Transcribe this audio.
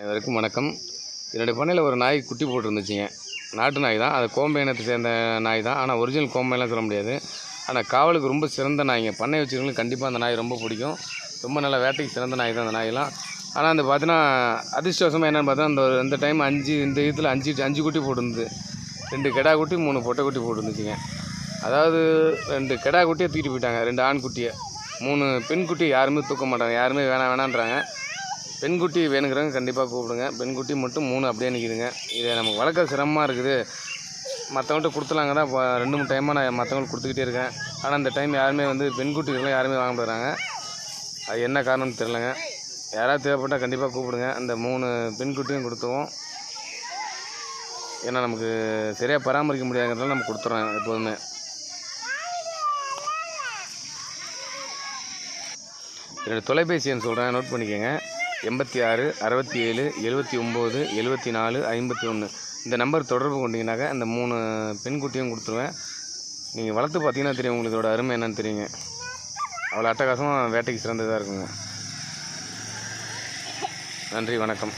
அனைவருக்கும் வணக்கம். என்னுடைய பண்ணையில் ஒரு நாய் குட்டி போட்டுருந்துச்சிங்க. நாட்டு நாய் தான். அது கோம்பை இனத்தை சேர்ந்த நாய் தான். ஆனால் ஒரிஜினல் கோம்பைலாம் சொல்ல முடியாது. ஆனால் காவலுக்கு ரொம்ப சிறந்த நாய்ங்க. பண்ணை வச்சுருக்கவங்களுக்கு கண்டிப்பாக அந்த நாய் ரொம்ப பிடிக்கும். ரொம்ப நல்ல வேட்டைக்கு சிறந்த நாய் தான் அந்த நாயெல்லாம். ஆனால் அந்த பார்த்தீங்கன்னா அதிர்ஷ்டவசமாக என்னென்னு பார்த்தா அந்த ஒரு இந்த டைம் அஞ்சு இந்த இதில் அஞ்சு அஞ்சு குட்டி போட்டுருந்தது. ரெண்டு கெடா குட்டி மூணு பொட்டை குட்டி போட்டுருந்துச்சிங்க. அதாவது ரெண்டு கெடா குட்டியை தூக்கிட்டு போயிட்டாங்க. ரெண்டு ஆண் குட்டியை. மூணு பெண் குட்டியை யாருமே தூக்க மாட்டாங்க. யாருமே வேணாம் வேணான்றாங்க. பெண்குட்டி வேணுங்கிறவங்க கண்டிப்பாக கூப்பிடுங்க. பெண்குட்டி மட்டும் மூணு அப்படியே நிற்கிதுங்க இதை நமக்கு வளர்க்க சிரமமாக இருக்குது. மற்றவங்கள்ட்ட கொடுத்துலாங்க தான் இப்போ ரெண்டு மூணு டைமாக நான் மற்றவங்களுக்கு கொடுத்துக்கிட்டே இருக்கேன். ஆனால் இந்த டைம் யாருமே வந்து பெண்குட்டிகள்லாம் யாருமே வாங்க போகிறாங்க அது என்ன காரணம்னு தெரிலங்க யாராவது தேவைப்பட்டால் கண்டிப்பாக கூப்பிடுங்க. அந்த மூணு பெண்குட்டியும் கொடுத்துருவோம். ஏன்னா நமக்கு சரியாக பராமரிக்க முடியாதுங்கிறதால நம்ம கொடுத்துறோம் எப்போதுமே. என்னோடய தொலைபேசி எண் சொல்கிறேன் நோட் பண்ணிக்கோங்க. எண்பத்தி ஆறு அறுபத்தி ஏழு எழுபத்தி ஒம்பது எழுபத்தி நாலு ஐம்பத்தி ஒன்று. இந்த நம்பர் தொடர்பு கொண்டீங்கன்னாக்கா இந்த மூணு பெண்குட்டியும் கொடுத்துருவேன். நீங்கள் வளர்த்து பார்த்தீங்கன்னா தெரியும் உங்களுக்கு இதோட அருமை என்னன்னு தெரியுங்க. அவ்வளோ அட்டகாசமாக வேட்டைக்கு சிறந்ததாக இருக்குங்க. நன்றி வணக்கம்.